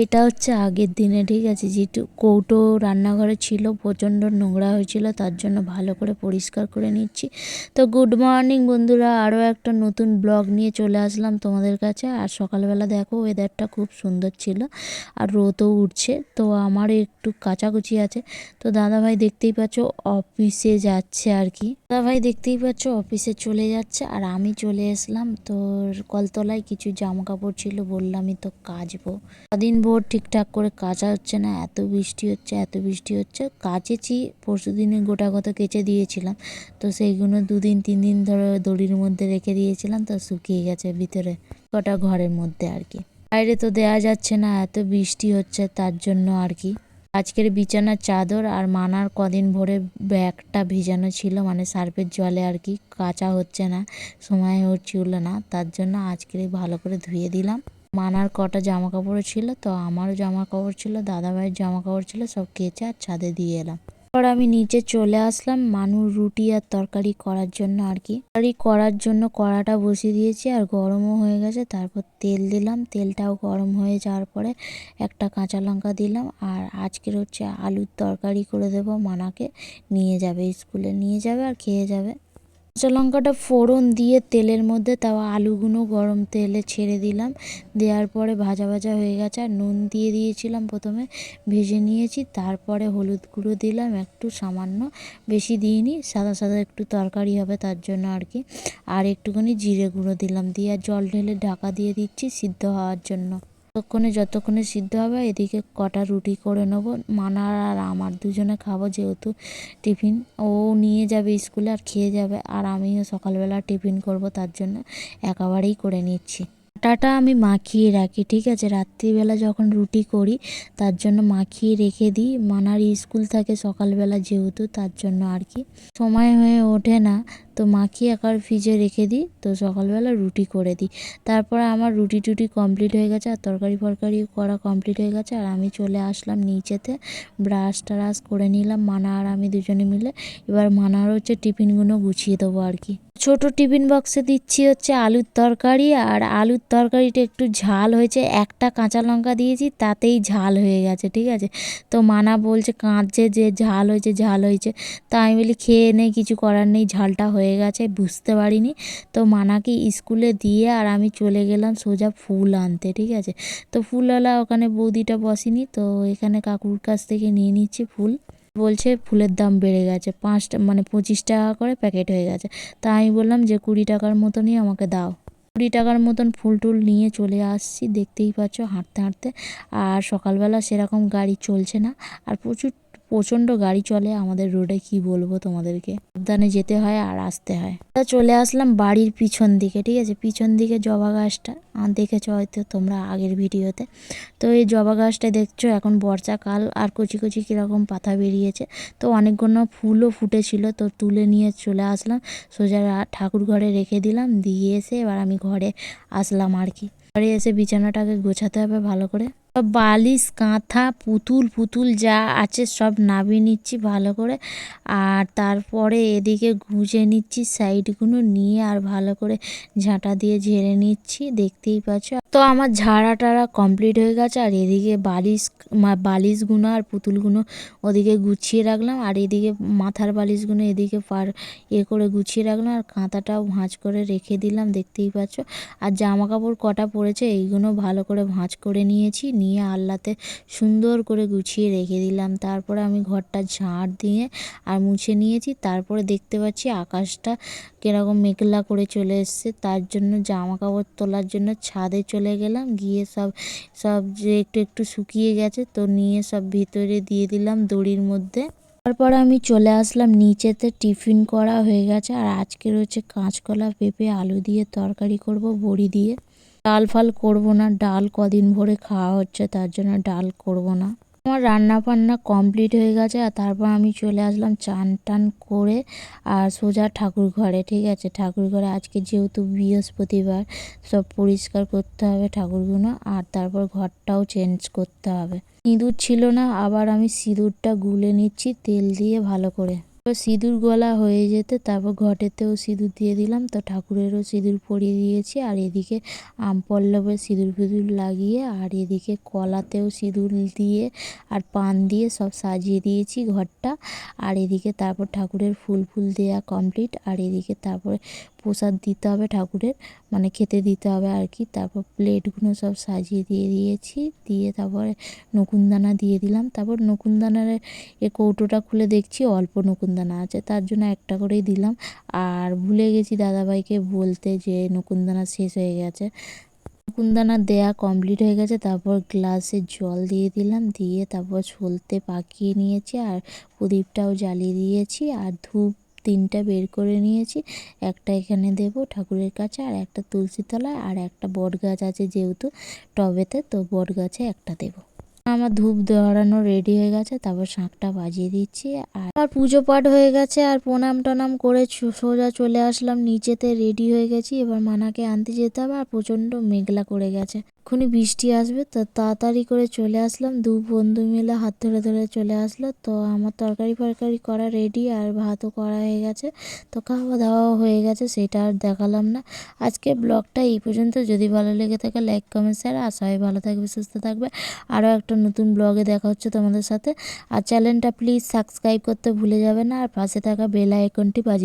এটা হচ্ছে আগের দিনে, ঠিক আছে? যেটু কৌটো রান্নাঘরে ছিল, প্রচণ্ড নোংরা হয়েছিল, তার জন্য ভালো করে পরিষ্কার করে নিচ্ছি। তো গুড মর্নিং বন্ধুরা, আরও একটা নতুন ব্লগ নিয়ে চলে আসলাম তোমাদের কাছে। আর সকালবেলা দেখো ওয়েদারটা খুব সুন্দর ছিল, আর রোদও উঠছে। তো আমারও একটু কাচাকুচি আছে। তো দাদাভাই দেখতেই পাচ্ছ অফিসে যাচ্ছে আর কি। দাদাভাই দেখতেই পাচ্ছ, অফিসে চলে যাচ্ছে আর আমি চলে এসলাম তোর কলতলায় কিছু জামা কাপড় ছিল, বললামই তো কাচবো। কদিন ভোর ঠিকঠাক করে কাচা হচ্ছে না, এত বৃষ্টি হচ্ছে, এত বৃষ্টি হচ্ছে। কাচেছি, পরশু দিনে গোটা কথা কেচে দিয়েছিলাম, তো সেইগুলো দুদিন, তিন দিন ধরে দড়ির মধ্যে রেখে দিয়েছিলাম, তো শুকিয়ে গেছে ভিতরে, গোটা ঘরের মধ্যে আর কি। বাইরে তো দেয়া যাচ্ছে না, এত বৃষ্টি হচ্ছে, তার জন্য আর কি। আজকের বিছানার চাদর আর মানার কদিন ভরে ব্যাগটা ভিজানো ছিল মানে সার্ফের জলে আর কি। কাঁচা হচ্ছে না, সময় হচ্ছিল না, তার জন্য আজকের ভালো করে ধুয়ে দিলাম। মানার কটা জামা কাপড় ছিল, তো আমারও জামা কাপড় ছিল, দাদাভাইয়ের জামা কাপড় ছিল, সব কেচে আর ছাদে দিয়ে এলাম। তারপর আমি নিচে চলে আসলাম মানু রুটি আর তরকারি করার জন্য আর কি। তরকারি করার জন্য কড়াটা বসিয়ে দিয়েছি আর গরমও হয়ে গেছে, তারপর তেল দিলাম। তেলটাও গরম হয়ে যাওয়ার পরে একটা কাঁচা লঙ্কা দিলাম আর আজকের হচ্ছে আলুর তরকারি করে দেবো মানাকে নিয়ে যাবে, স্কুলে নিয়ে যাবে আর খেয়ে যাবে। কাঁচা লঙ্কাটা ফোড়ন দিয়ে তেলের মধ্যে তাও আলুগুলো গরম তেলে ছেড়ে দিলাম। দেওয়ার পরে ভাজা ভাজা হয়ে গেছে আর নুন দিয়ে দিয়েছিলাম প্রথমে। ভেজে নিয়েছি, তারপরে হলুদ গুঁড়ো দিলাম, একটু সামান্য। বেশি দিইনি, সাদা সাদা একটু তরকারি হবে তার জন্য আর কি। আর একটুখানি জিরে গুঁড়ো দিলাম দিয়ে, আর জল ঢেলে ঢাকা দিয়ে দিচ্ছি সিদ্ধ হওয়ার জন্য। ততক্ষণে যতক্ষণে সিদ্ধ হবে, এদিকে কটা রুটি করে নেব। মানার আর আমার দুজনে খাব, যেহেতু টিফিন। ও নিয়ে যাবে স্কুলে আর খেয়ে যাবে। আর আমিও সকালবেলা টিফিন করব, তার জন্য একেবারেই করে নিচ্ছি। আটাটা আমি মাখিয়ে রাখি, ঠিক আছে? রাত্রিবেলা যখন রুটি করি, তার জন্য মাখিয়ে রেখে দিই। মানার স্কুল থাকে সকালবেলা যেহেতু, তার জন্য আর কি। সময় হয়ে ওঠে না, তো মাখিয়ে একবার ফ্রিজে রেখে দিই, তো সকালবেলা রুটি করে দিই। তারপরে আমার রুটি টুটি কমপ্লিট হয়ে গেছে, আর তরকারি ফরকারি করা কমপ্লিট হয়ে গেছে, আর আমি চলে আসলাম নিচেতে। ব্রাশ ট্রাশ করে নিলাম, মানা আর আমি দুজনে মিলে। এবার মানার হচ্ছে টিফিনগুলো গুছিয়ে দেবো আর কি। ছোট টিফিন বক্সে দিচ্ছি হচ্ছে আলুর তরকারি আর আলুর তরকারিটা একটু ঝাল হয়েছে। একটা কাঁচা লঙ্কা দিয়েছি, তাতেই ঝাল হয়ে গেছে, ঠিক আছে? তো মানা বলছে কাঁদছে যে ঝাল হয়েছে ঝাল হয়েছে। তা আমি বলি, খেয়ে নেই কিছু করার নেই, ঝালটা হয়ে গেছে, বুঝতে পারিনি। তো মানাকে স্কুলে দিয়ে আর আমি চলে গেলাম সোজা ফুল আনতে, ঠিক আছে? তো ফুলওয়ালা ওখানে বৌদিটা বসেনি, তো এখানে কাকুর কাছ থেকে নিয়ে নিচ্ছি ফুল। বলছে ফুলের দাম বেড়ে গেছে, পাঁচটা মানে পঁচিশ টাকা করে প্যাকেট হয়ে গেছে। তা আমি বললাম যে কুড়ি টাকার মতনই আমাকে দাও। কুড়ি টাকার মতন ফুল টুল নিয়ে চলে আসছি, দেখতেই পাচ্ছ হাঁটতে হাঁটতে। আর সকালবেলা সেরকম গাড়ি চলছে না, আর প্রচুর প্রচণ্ড গাড়ি চলে, আমাদের রোডে কি বলব তোমাদেরকে? সাবধানে যেতে হয় আর আসতে হয়। তা চলে আসলাম বাড়ির পিছন দিকে, ঠিক আছে? পিছন দিকে জবা গাছটা দেখেছ হয়তো তোমরা আগের ভিডিওতে। তো এই জবা গাছটা দেখছ, এখন বর্ষাকাল আর কচি কচি কীরকম পাতা বেরিয়েছে। তো অনেকগুলো ফুলও ফুটেছিল, তো তুলে নিয়ে চলে আসলাম। সোজা ঠাকুর ঘরে রেখে দিলাম, দিয়ে এসে এবার আমি ঘরে আসলাম আর কি। ঘরে এসে বিছানাটাকে গোছাতে হবে ভালো করে। বালিশ, কাঁথা, পুতুল পুতুল যা আছে সব নামিয়ে নিচ্ছি ভালো করে। আর তারপরে এদিকে গুজে নিচ্ছি সাইডগুলো নিয়ে আর ভালো করে ঝাঁটা দিয়ে ঝেড়ে নিচ্ছি, দেখতেই পাচ্ছ। তো আমার ঝাড়া টাড়া কমপ্লিট হয়ে গেছে আর এদিকে বালিশ বালিশগুলো আর পুতুলগুলো ওদিকে গুছিয়ে রাখলাম আর এদিকে মাথার বালিশগুলো এদিকে পার এ করে গুছিয়ে রাখলাম আর কাঁথাটাও ভাঁজ করে রেখে দিলাম, দেখতেই পাচ্ছ। আর জামা কাপড় কটা পড়েছে এইগুলো ভালো করে ভাঁজ করে নিয়েছি, নিয়ে আল্লাতে সুন্দর করে গুছিয়ে রেখে দিলাম। তারপরে আমি ঘরটা ঝাড় দিয়ে আর মুছে নিয়েছি। তারপরে দেখতে পাচ্ছি আকাশটা কীরকম মেঘলা করে চলে এসছে। তার জন্য জামা কাপড় তোলার জন্য ছাদে চলে গেলাম। গিয়ে সব সব যে একটু একটু শুকিয়ে গেছে তো নিয়ে সব ভিতরে দিয়ে দিলাম দড়ির মধ্যে। তারপর আমি চলে আসলাম। নিচেতে টিফিন করা হয়ে গেছে। আর আজকের হচ্ছে কাঁচকলা পেঁপে, আলু দিয়ে তরকারি করব, বড়ি দিয়ে। ডাল ফাল করব না, ডাল কদিন ভরে খাওয়া হচ্ছে, তার জন্য ডাল করব না। আমার রান্না বান্না কমপ্লিট হয়ে গেছে আর তারপর আমি চলে আসলাম চান টান করে আর সোজা ঠাকুর ঘরে, ঠিক আছে? ঠাকুর ঘরে আজকে যেহেতু বৃহস্পতিবার, সব পরিষ্কার করতে হবে ঠাকুরগুলো আর তারপর ঘরটাও চেঞ্জ করতে হবে। সিঁদুর ছিল না, আবার আমি সিঁদুরটা গুলে নিচ্ছি তেল দিয়ে ভালো করে। সিঁদুর গলা হয়ে যেতে তারপর ঘটেতেও সিঁদুর দিয়ে দিলাম। তো ঠাকুরেরও সিঁদুর পরিয়ে দিয়েছি। আর এদিকে আম পল্লবে সিঁদুর ফিঁদুর লাগিয়ে আর এদিকে কলাতেও সিঁদুর দিয়ে আর পান দিয়ে সব সাজিয়ে দিয়েছি ঘরটা। আর এদিকে তারপর ঠাকুরের ফুল ফুল দেওয়া কমপ্লিট আর এদিকে তারপরে প্রসাদ দিতে হবে ঠাকুরের মানে খেতে দিতে হবে আর কি। তারপর প্লেটগুলো সব সাজিয়ে দিয়ে দিয়েছি, দিয়ে তারপরে নকুনদানা দিয়ে দিলাম। তারপর নকুনদানার এ কৌটোটা খুলে দেখছি, অল্প নকুনদানা আছে, তার জন্য একটা করেই দিলাম। আর ভুলে গেছি দাদাভাইকে বলতে যে নকুনদানা শেষ হয়ে গেছে। নকুনদানা দেয়া কমপ্লিট হয়ে গেছে, তারপর গ্লাসে জল দিয়ে দিলাম, দিয়ে তারপর সলতে পাকিয়ে নিয়েছি আর প্রদীপটাও জ্বালিয়ে দিয়েছি। আর ধূপ তিনটা বের করে নিয়েছি। একটা এখানে দেব ঠাকুরের কাছে, আর একটা তুলসী তলায়, আর একটা বট গাছ আছে যেহেতু টবেতে, তো বট গাছে একটা দেবো। আমার ধূপ ধরানো রেডি হয়ে গেছে, তারপর শাঁখটা বাজিয়ে দিচ্ছি, আর পুজো পাঠ হয়ে গেছে, আর প্রণাম টনাম করে সোজা চলে আসলাম, নিচেতে রেডি হয়ে গেছি, এবার মানাকে আনতে যেতে হবে, আর প্রচণ্ড মেঘলা করে গেছে। এক্ষুনি বৃষ্টি আসবে তো তাড়াতাড়ি করে চলে আসলাম। দু বন্ধু মিলে হাত ধরে ধরে চলে আসলো। তো আমার তরকারি ফরকারি করা রেডি আর ভাতও করা হয়ে গেছে। তো খাওয়া দাওয়াও হয়ে গেছে, সেটা আর দেখালাম না। আজকে ব্লগটা এই পর্যন্ত। যদি ভালো লেগে থাকে লাইক কমেন্ট শেয়ার আর সবাই ভালো থাকবে, সুস্থ থাকবে। আরও একটা নতুন ব্লগে দেখা হচ্ছে তোমাদের সাথে। আর চ্যানেলটা প্লিজ সাবস্ক্রাইব করতে ভুলে যাবে না। আর পাশে থাকা বেল আইকনটি বাজিয়ে